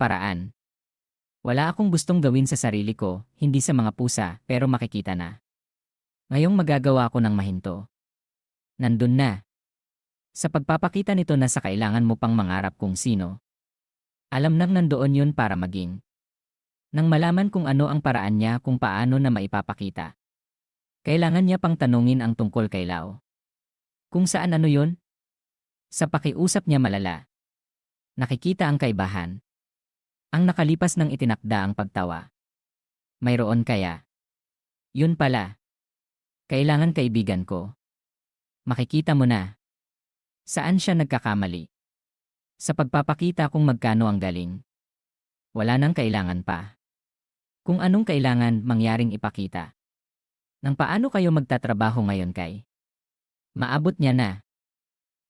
Paraan. Wala akong gustong gawin sa sarili ko, hindi sa mga pusa, pero makikita na. Ngayong magagawa ko ng mahinto. Nandun na. Sa pagpapakita nito na sa kailangan mo pang mangarap kung sino. Alam nang nandoon yun para maging. Nang malaman kung ano ang paraan niya kung paano na maipapakita. Kailangan niya pang tanungin ang tungkol kay Lao. Kung saan ano yun? Sa pakiusap niya malala. Nakikita ang kaibahan. Ang nakalipas ng itinakda ang pagtawa. Mayroon kaya? Yun pala. Kailangan kaibigan ko. Makikita mo na. Saan siya nagkakamali? Sa pagpapakita kung magkano ang galing. Wala nang kailangan pa. Kung anong kailangan mangyaring ipakita. Nang paano kayo magtatrabaho ngayon kay? Maabot niya na.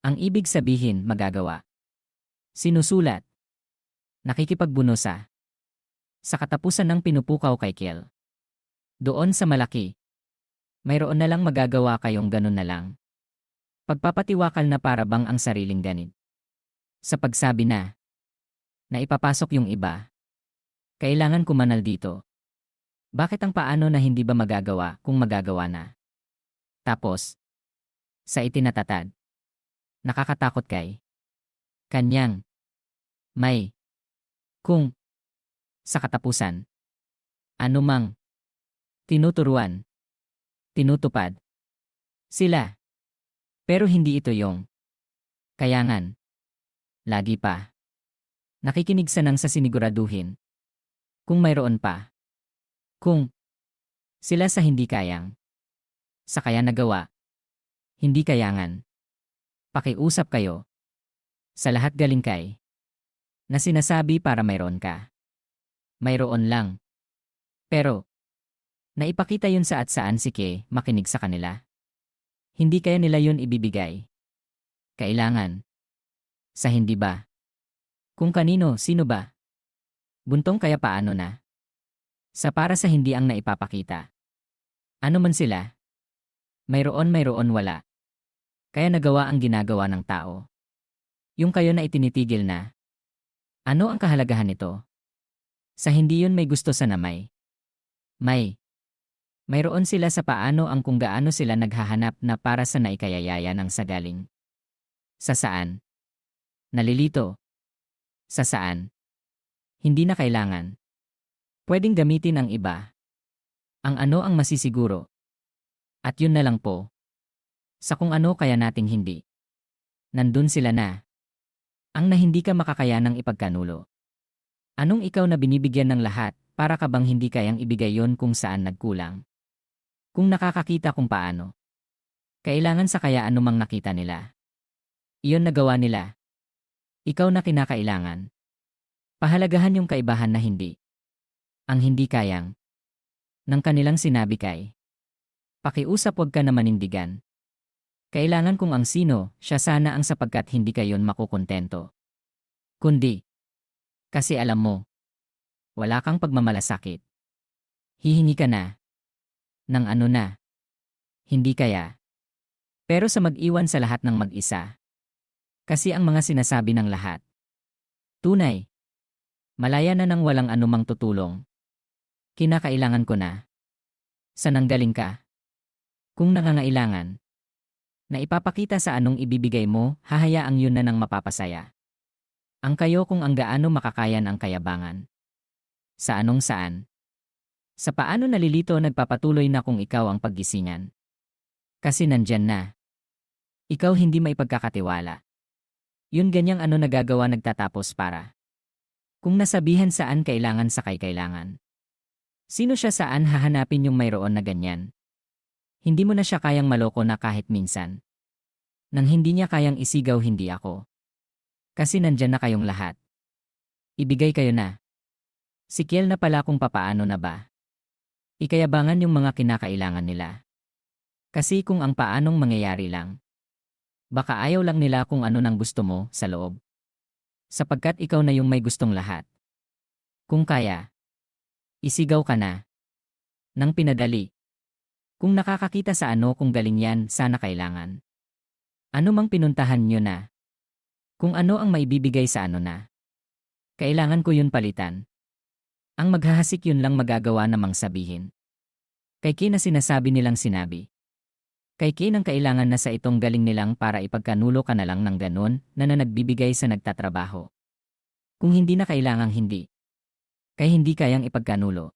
Ang ibig sabihin magagawa. Sinusulat. Nakikipagbuno sa. Sa katapusan ng pinupukaw kay Kiel. Doon sa malaki. Mayroon na lang magagawa kayong ganun na lang. Pagpapatiwakal na para bang ang sariling ganit. Sa pagsabi na. Na ipapasok yung iba. Kailangan kumanal dito. Bakit ang paano na hindi ba magagawa kung magagawa na? Tapos. Sa itinatatad. Nakakatakot kay. Kanyang. May. Kung. Sa katapusan. Anumang. Tinuturuan. Tinutupad. Sila. Pero hindi ito yung. Kayangan. Lagi pa. Nakikinig sa nang sa siniguraduhin. Kung mayroon pa. Kung. Sila sa hindi kayang. Sa kaya nagawa. Hindi kayangan. Pakiusap kayo. Sa lahat galing kay na sinasabi para mayroon ka. Mayroon lang. Pero, naipakita yun sa at saan si Ke makinig sa kanila. Hindi kaya nila yun ibibigay. Kailangan. Sa hindi ba? Kung kanino, sino ba? Buntong kaya paano na? Sa para sa hindi ang naipapakita. Ano man sila? Mayroon mayroon wala. Kaya nagawa ang ginagawa ng tao. Yung kayo na itinitigil na, ano ang kahalagahan nito? Sa hindi yun may gusto sa namay. May. Mayroon sila sa paano ang kung gaano sila naghahanap na para sa naikayayaya ng sagaling. Sa saan? Nalilito. Sa saan? Hindi na kailangan. Pwedeng gamitin ang iba. Ang ano ang masisiguro. At yun na lang po. Sa kung ano kaya nating hindi. Nandun sila na. Ang na hindi ka makakayanang ipagkanulo. Anong ikaw na binibigyan ng lahat, para ka bang hindi kayang ibigay yon kung saan nagkulang? Kung nakakakita kung paano. Kailangan sa kaya anumang nakita nila. Iyon nagawa nila. Ikaw na kinakailangan. Pahalagahan yung kaibahan na hindi. Ang hindi kayang. Nang kanilang sinabi kay. Pakiusap wag ka na manindigan. Kailangan kung ang sino, siya sana ang sapagkat hindi kayon makukontento. Kundi, kasi alam mo, wala kang pagmamalasakit. Hihingi ka na. Nang ano na. Hindi kaya. Pero sa mag-iwan sa lahat ng mag-isa. Kasi ang mga sinasabi ng lahat. Tunay. Malaya na nang walang anumang tutulong. Kinakailangan ko na. Sa nanggaling ka? Kung nangangailangan, na ipapakita sa anong ibibigay mo, hahayaang yun na nang mapapasaya. Ang kayo kung ang gaano makakayan ang kayabangan. Sa anong saan. Sa paano nalilito nagpapatuloy na kung ikaw ang paggisingan. Kasi nandyan na. Ikaw hindi maipagkakatiwala. Yun ganyang ano nagagawa nagtatapos para. Kung nasabihan saan kailangan sa kay kailangan. Sino siya saan hahanapin yung mayroon na ganyan? Hindi mo na siya kayang maloko na kahit minsan. Nang hindi niya kayang isigaw hindi ako. Kasi nandyan na kayong lahat. Ibigay kayo na. Si Kiel na pala kung papaano na ba. Ikayabangan yung mga kinakailangan nila. Kasi kung ang paanong mangyayari lang. Baka ayaw lang nila kung ano nang gusto mo sa loob. Sapagkat ikaw na yung may gustong lahat. Kung kaya, isigaw ka na. Nang pinadali. Kung nakakakita sa ano kung galing yan, sana kailangan. Ano mang pinuntahan nyo na. Kung ano ang maibibigay sa ano na. Kailangan ko yun palitan. Ang maghahasik yun lang magagawa namang sabihin. Kay Kay na sinasabi nilang sinabi. Kay Kay nang kailangan na sa itong galing nilang para ipagkanulo ka na lang ng ganon na na nagbibigay sa nagtatrabaho. Kung hindi na kailangang hindi. Kay hindi kayang ipagkanulo.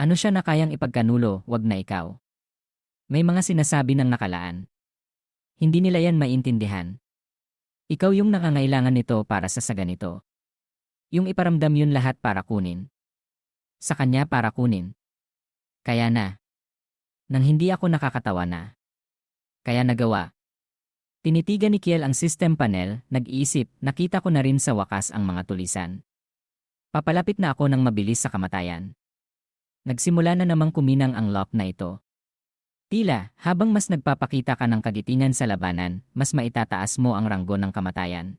Ano siya na kayang ipagkanulo, wag na ikaw. May mga sinasabi ng nakalaan. Hindi nila yan maintindihan. Ikaw yung nangangailangan nito para sa sa. Yung iparamdam yun lahat para kunin. Sa kanya para kunin. Kaya na. Nang hindi ako nakakatawa na. Kaya nagawa. Tinitigan ni Kiel ang system panel, nag-iisip, nakita ko na rin sa wakas ang mga tulisan. Papalapit na ako ng mabilis sa kamatayan. Nagsimula na namang kuminang ang lock na ito. Tila, habang mas nagpapakita ka ng kagitingan sa labanan, mas maitataas mo ang ranggo ng kamatayan.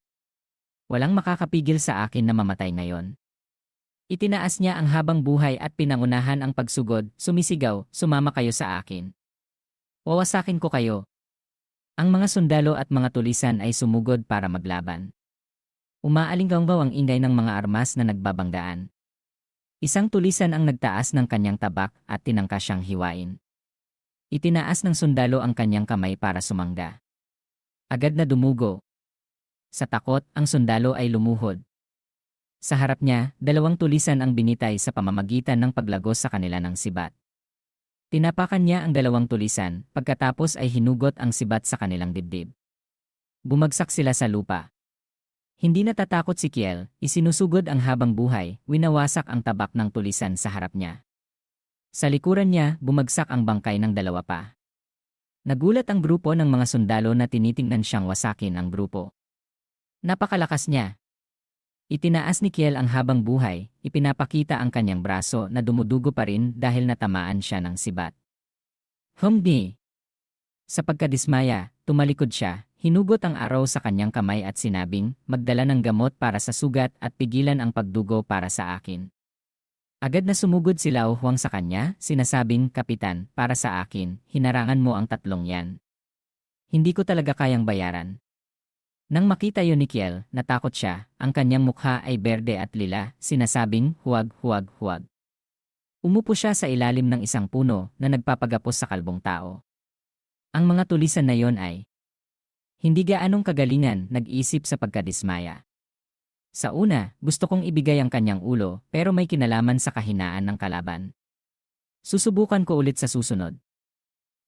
Walang makakapigil sa akin na mamatay ngayon. Itinaas niya ang habang buhay at pinangunahan ang pagsugod, sumisigaw, sumama kayo sa akin. Wawasakin ko kayo. Ang mga sundalo at mga tulisan ay sumugod para maglaban. Umaalinggaw ang ingay ng mga armas na nagbabanggaan. Isang tulisan ang nagtaas ng kanyang tabak at tinangka siyang hiwain. Itinaas ng sundalo ang kanyang kamay para sumangga. Agad na dumugo. Sa takot, ang sundalo ay lumuhod. Sa harap niya, dalawang tulisan ang binitay sa pamamagitan ng paglagos sa kanila ng sibat. Tinapakan niya ang dalawang tulisan, pagkatapos ay hinugot ang sibat sa kanilang dibdib. Bumagsak sila sa lupa. Hindi natatakot si Kiel, isinusugod ang habang buhay, winawasak ang tabak ng tulisan sa harap niya. Sa likuran niya, bumagsak ang bangkay ng dalawa pa. Nagulat ang grupo ng mga sundalo na tinitingnan siyang wasakin ang grupo. Napakalakas niya. Itinaas ni Kiel ang habang buhay, ipinapakita ang kanyang braso na dumudugo pa rin dahil natamaan siya ng sibat. Humdi! Sa pagkadismaya, tumalikod siya, hinugot ang araw sa kanyang kamay at sinabing, magdala ng gamot para sa sugat at pigilan ang pagdugo para sa akin. Agad na sumugod si Lao Huang sa kanya, sinasabing, Kapitan, para sa akin, hinarangan mo ang tatlong yan. Hindi ko talaga kayang bayaran. Nang makita yun ni Kiel, natakot siya, ang kanyang mukha ay berde at lila, sinasabing, huwag, huwag, huwag. Umupo siya sa ilalim ng isang puno na nagpapagapos sa kalbong tao. Ang mga tulisan na yon ay hindi gaanong kagalingan nag-isip sa pagkadismaya. Sa una, gusto kong ibigay ang kanyang ulo pero may kinalaman sa kahinaan ng kalaban. Susubukan ko ulit sa susunod.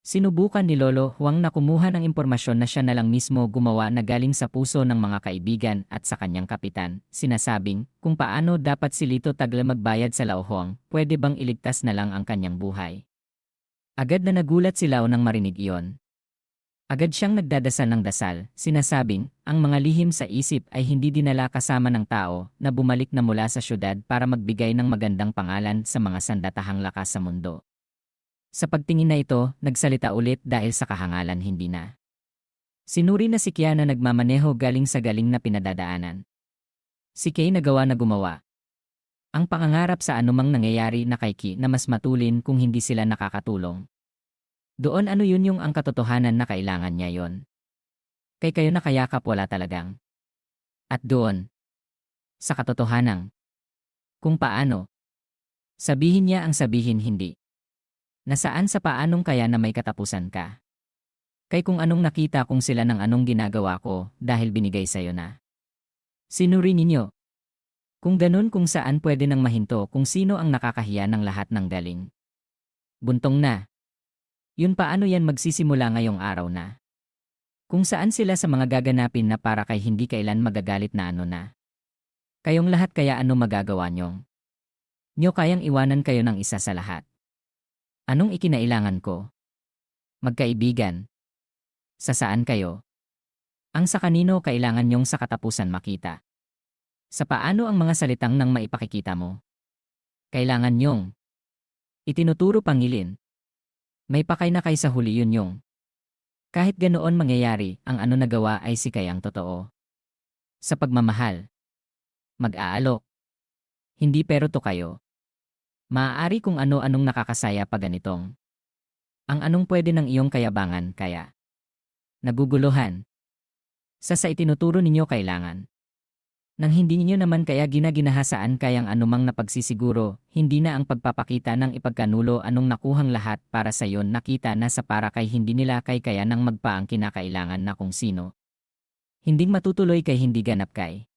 Sinubukan ni Lolo Huang na kumuha ng impormasyon na siya na lang mismo gumawa na galing sa puso ng mga kaibigan at sa kanyang kapitan, sinasabing kung paano dapat si Lito Tagla magbayad sa Lao Huang, pwede bang iligtas na lang ang kanyang buhay. Agad na nagulat si Lao nang marinig iyon. Agad siyang nagdadasal ng dasal, sinasabing, ang mga lihim sa isip ay hindi dinala kasama ng tao na bumalik na mula sa syudad para magbigay ng magandang pangalan sa mga sandatahang lakas sa mundo. Sa pagtingin na ito, nagsalita ulit dahil sa kahangalan hindi na. Sinuri na si Kia na nagmamaneho galing sa galing na pinadadaanan. Si Kay nagawa na gumawa. Ang pangangarap sa anumang nangyayari na kay Ki na mas matulin kung hindi sila nakakatulong. Doon ano yun yung ang katotohanan na kailangan niya yon. Kay kayo nakayakap wala talagang. At doon. Sa katotohanan. Kung paano. Sabihin niya ang sabihin hindi. Nasaan sa paanong kaya na may katapusan ka. Kay kung anong nakita kung sila ng anong ginagawa ko dahil binigay sa'yo na. Sinuri ninyo. Kung ganun kung saan pwede nang mahinto kung sino ang nakakahiya ng lahat ng galing. Buntong na. Yun paano yan magsisimula ngayong araw na? Kung saan sila sa mga gaganapin na para kay hindi kailan magagalit na ano na. Kayong lahat kaya ano magagawa nyong? Nyo kayang iwanan kayo ng isa sa lahat. Anong ikinailangan ko? Magkaibigan. Sa saan kayo? Ang sa kanino kailangan nyong sa katapusan makita. Sa paano ang mga salitang nang maipakikita mo? Kailangan nyong. Itinuturo pangilin, may pakay na kay sa huli yun yung. Kahit ganoon mangyayari, ang ano nagawa ay si kayang totoo. Sa pagmamahal. Mag-aalok. Hindi pero to kayo. Maaari kung ano-anong nakakasaya pa ganitong. Ang anong pwede ng iyong kayabangan kaya. Naguguluhan. Sa sa itinuturo ninyo kailangan. Nang hindi niyo naman kaya ginaginahasaan kayang anumang napagsisiguro, hindi na ang pagpapakita ng ipagkanulo anong nakuhang lahat para sa yon nakita na sa para kay hindi nila kay kaya nang magpa ang kinakailangan na kung sino. Hinding matutuloy kay hindi ganap kay.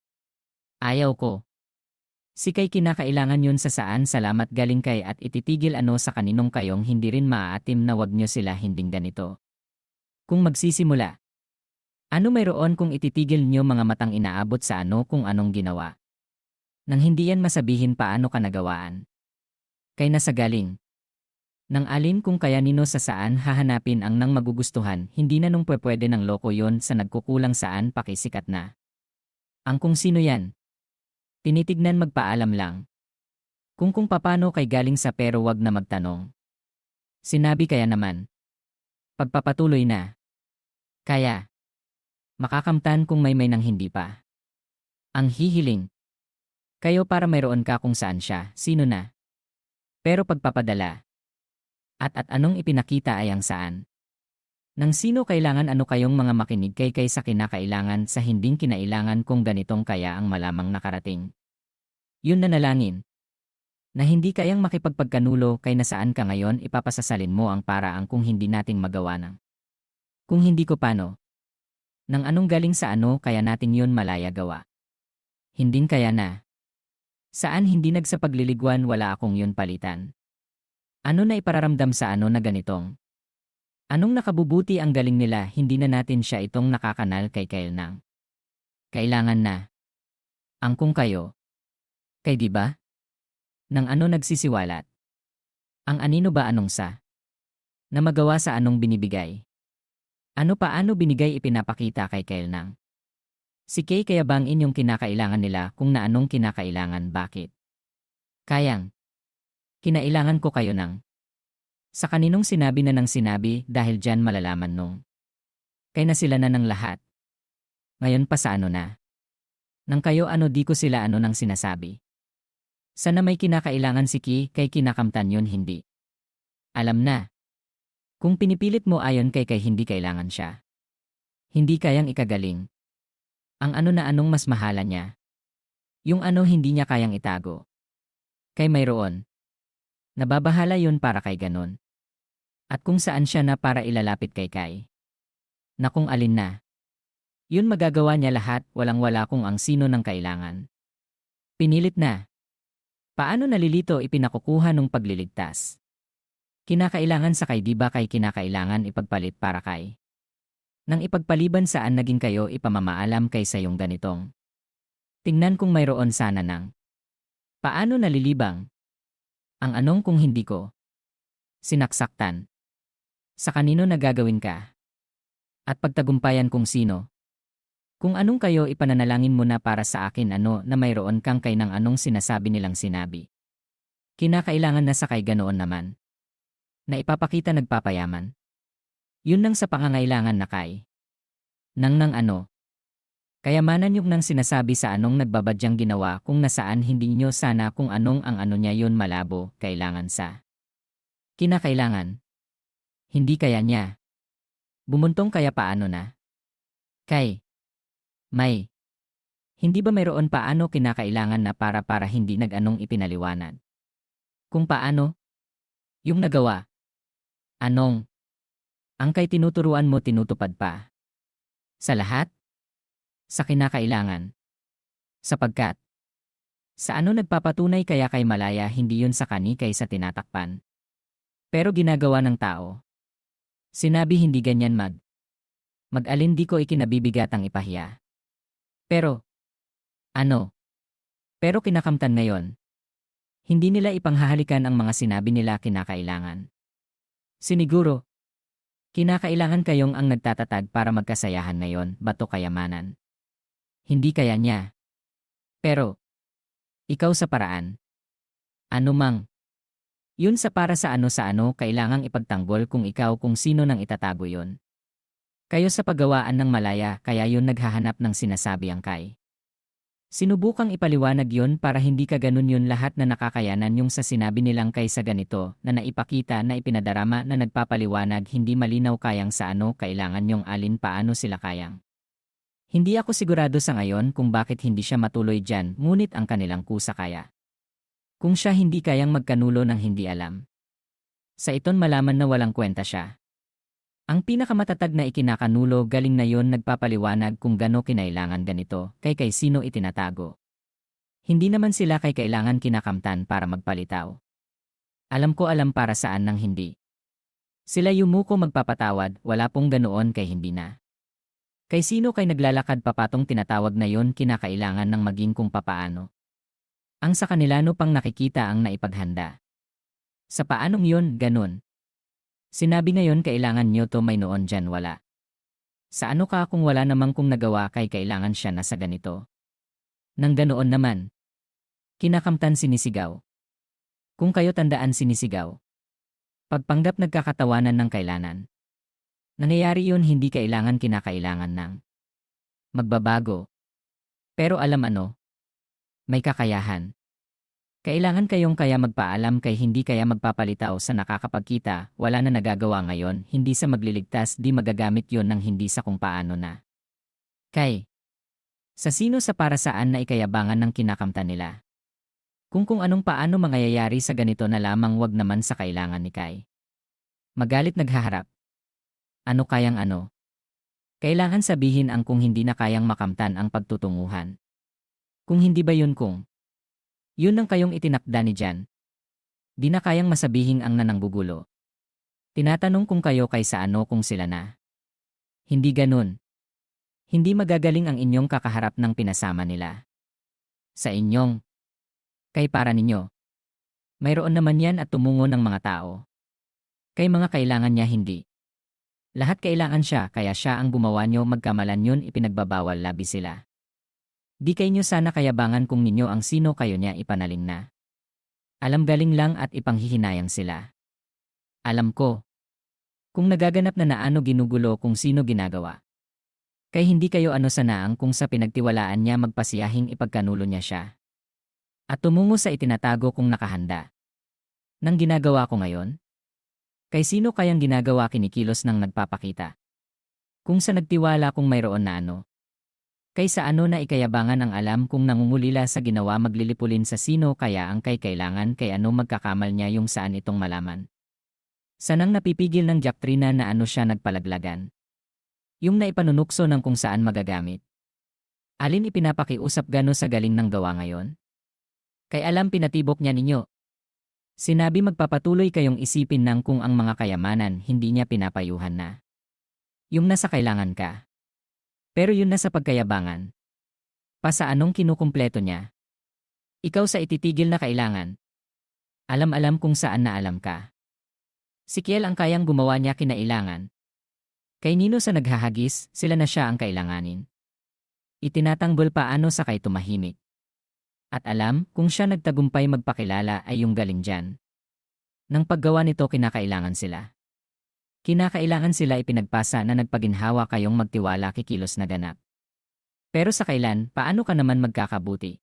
Ayaw ko. Si kay kinakailangan yun sa saan salamat galing kay at ititigil ano sa kaninong kayong hindi rin maaatim na wag nyo sila hinding ganito. Kung magsisimula, ano mayroon kung ititigil nyo mga matang inaabot sa ano kung anong ginawa? Nang hindi yan masabihin paano ka nagawaan. Kay nasa galing. Nang alin kung kaya nino sa saan hahanapin ang nang magugustuhan, hindi na nung pwede ng loko yon sa nagkukulang saan pakisikat na. Ang kung sino yan. Tinitignan magpaalam lang. Kung kung papano kay galing sa pero wag na magtanong. Sinabi kaya naman. Pagpapatuloy na. Kaya. Makakamtan kung may may nang hindi pa. Ang hihiling. Kayo para mayroon ka kung saan siya, sino na. Pero pagpapadala. At at anong ipinakita ay ang saan. Nang sino kailangan ano kayong mga makinig kay kay sa kinakailangan sa hinding kinailangan kung ganitong kaya ang malamang nakarating. Yun na nalangin. Na hindi kayang makipagpagkanulo kay nasaan ka ngayon ipapasasalin mo ang paraang kung hindi nating magawa ng. Kung hindi ko paano, nang anong galing sa ano kaya natin yun malaya gawa. Hinding kaya na. Saan hindi nagsapagliliguan wala akong yun palitan. Ano na ipararamdam sa ano na ganitong? Anong nakabubuti ang galing nila hindi na natin siya itong nakakanal kay Kyle. Kailangan na. Ang kung kayo. Kay di ba? Nang ano nagsisiwalat? Ang anino ba anong sa? Na magawa sa anong binibigay? Ano paano binigay ipinapakita kay Kyle nang? Si Kay kaya bang inyong kinakailangan nila kung na anong kinakailangan bakit? Kayang. Kinailangan ko kayo nang. Sa kaninong sinabi na ng sinabi dahil dyan malalaman nung. Kay na sila na ng lahat. Ngayon pa sa ano na. Nang kayo ano di ko sila ano nang sinasabi. Sana may kinakailangan si Ki kay kinakamtan yun hindi. Alam na. Kung pinipilit mo ayon kay kay hindi kailangan siya. Hindi kayang ikagaling. Ang ano na anong mas mahala niya. Yung ano hindi niya kayang itago. Kay mayroon. Nababahala yun para kay ganon. At kung saan siya na para ilalapit kay kay. Na kung alin na. Yun magagawa niya lahat walang-wala kung ang sino ng kailangan. Pinilit na. Paano nalilito ipinakukuha nung pagliligtas? Kinakailangan sa kay di ba kay kinakailangan ipagpalit para kay? Nang ipagpaliban saan naging kayo ipamamaalam kay sa yung ganitong. Tingnan kung mayroon sana nang. Paano nalilibang? Ang anong kung hindi ko? Sinaksaktan. Sa kanino nagagawin ka? At pagtagumpayan kung sino? Kung anong kayo ipananalangin mo na para sa akin ano na mayroon kang kay ng anong sinasabi nilang sinabi. Kinakailangan na sa kay ganoon naman na ipapakita nagpapayaman. Yun nang sa pangangailangan na kay. Nang nang ano. Kayamanan yung nang sinasabi sa anong nagbabadyang ginawa kung nasaan hindi nyo sana kung anong ang ano niya yun malabo, kailangan sa. Kinakailangan. Hindi kaya niya. Bumuntong kaya paano na? Kay. May. Hindi ba mayroon paano kinakailangan na para para hindi nag-anong ipinaliwanag? Kung paano? Yung nagawa. Anong? Ang kay tinuturuan mo tinutupad pa. Sa lahat? Sa kinakailangan. Sapagkat. Sa ano nagpapatunay kaya kay malaya hindi yun sa kani kay sa tinatakpan. Pero ginagawa ng tao. Sinabi hindi ganyan mag. Mag-alin di ko ikinabibigatang ipahiya. Pero. Ano? Pero kinakamtan ngayon. Hindi nila ipanghahalikan ang mga sinabi nila kinakailangan. Siniguro. Kinakailangan kayong ang nagtatatag para magkasayahan ngayon, bato kayamanan. Hindi kaya niya. Pero, ikaw sa paraan. Ano mang. Yun sa para sa ano sa ano kailangang ipagtanggol kung ikaw kung sino nang itatago yun. Kayo sa paggawaan ng malaya kaya yun naghahanap ng sinasabi ang kay. Sinubukang ipaliwanag yon para hindi ka ganun yun lahat na nakakayanan yung sa sinabi nilang kaysa ganito na naipakita na ipinadarama na nagpapaliwanag hindi malinaw kayang sa ano kailangan yung alin paano sila kayang. Hindi ako sigurado sa ngayon kung bakit hindi siya matuloy dyan ngunit ang kanilang kusa kaya. Kung siya hindi kayang magkanulo ng hindi alam. Sa iton malaman na walang kwenta siya. Ang pinakamatatag na ikinakanulo galing na yon nagpapaliwanag kung gano kinailangan ganito kay kay sino itinatago. Hindi naman sila kay kailangan kinakamtan para magpalitaw. Alam ko alam para saan nang hindi. Sila yumuko magpapatawad, wala pong ganoon kay hindi na. Kay sino kay naglalakad papatong tinatawag na yon kinakailangan ng maging kung papaano. Ang sa kanila no pang nakikita ang naipaghanda. Sa paanong yon, ganun. Sinabi ngayon kailangan nyo to may noon dyan wala. Sa ano ka kung wala namang kung nagawa kay kailangan siya na sa ganito? Nang ganoon naman. Kinakamtan sinisigaw. Kung kayo tandaan sinisigaw. Pagpanggap nagkakatawanan ng kailanan. Nangyayari yun hindi kailangan kinakailangan ng magbabago. Pero alam ano? May kakayahan. Kailangan kayong kaya magpaalam kay hindi kaya magpapalitaw sa nakakapagkita, wala na nagagawa ngayon, hindi sa magliligtas di magagamit yon ng hindi sa kung paano na. Kay. Sa sino sa para saan na ikayabangan ng kinakamtan nila. Kung kung anong paano mangyayari sa ganito na lamang wag naman sa kailangan ni Kai. Magalit naghaharap. Ano kayang ano? Kailangan sabihin ang kung hindi na kayang makamtan ang pagtutunguhan. Kung hindi ba yun kung? Yun ang kayong itinakda ni Jan. Di na kayang masabihin ang nananggugulo. Tinatanong kung kayo kay sa ano kung sila na. Hindi ganun. Hindi magagaling ang inyong kakaharap ng pinasama nila. Sa inyong. Kay para ninyo. Mayroon naman yan at tumungo ng mga tao. Kay mga kailangan niya hindi. Lahat kailangan siya kaya siya ang gumawa nyo magkamalan yun ipinagbabawal labi sila. Di kayo nyo sana kayabangan kung ninyo ang sino kayo niya ipanaling na. Alam galing lang at ipanghihinayang sila. Alam ko. Kung nagaganap na naano ginugulo kung sino ginagawa. Kay hindi kayo ano sanaang kung sa pinagtiwalaan niya magpasiyahing ipagkanulo niya siya. At tumungo sa itinatago kung nakahanda. Nang ginagawa ko ngayon? Kay sino kayang ginagawa kinikilos ng nagpapakita? Kung sa nagtiwala kung mayroon na ano, Kaysa ano na ikayabangan ang alam kung nangungulila sa ginawa maglilipulin sa sino kaya ang kay kailangan kay ano magkakamal niya yung saan itong malaman. Sanang napipigil ng jaktrina na ano siya nagpalaglagan. Yung naipanunukso ng kung saan magagamit. Alin ipinapakiusap gano sa galing ng gawa ngayon? Kay alam pinatibok niya ninyo. Sinabi magpapatuloy kayong isipin ng kung ang mga kayamanan hindi niya pinapayuhan na. Yung nasa kailangan ka. Pero yun na sa pagkayabangan. Pa sa anong kinukumpleto niya? Ikaw sa ititigil na kailangan. Alam-alam kung saan na alam ka. Si Kiel ang kayang gumawa niya kinailangan. Kay Nino sa naghahagis, sila na siya ang kailanganin. Itinatanggol paano sa kay tumahimik. At alam kung siya nagtagumpay magpakilala ay yung galing dyan. Nang paggawa nito kinakailangan sila. Kinakailangan sila ipinagpasa na nagpaginhawa kayong magtiwala kikilos na ganap. Pero sa kailan, paano ka naman magkakabuti?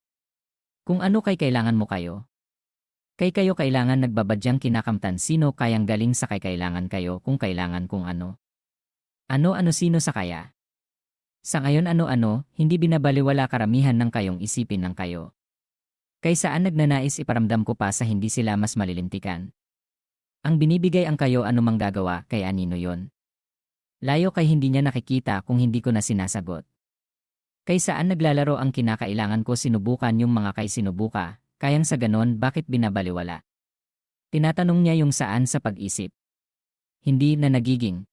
Kung ano kay kailangan mo kayo? Kay kayo kailangan nagbabadyang kinakamtan sino kayang galing sa kay kailangan kayo kung kailangan kung ano. Ano-ano sino sa kaya? Sa ngayon ano-ano, hindi binabaliwala karamihan ng kayong isipin ng kayo. Kay saan nagnanais iparamdam ko pa sa hindi sila mas malilintikan. Ang binibigay ang kayo anumang gagawa kay anino yon. Layo kay hindi niya nakikita kung hindi ko na sinasagot. Kay saan naglalaro ang kinakailangan ko sinubukan yung mga kay sinubuka, kayang sa ganon bakit binabaliwala. Tinatanong niya yung saan sa pag-isip. Hindi na nagiging.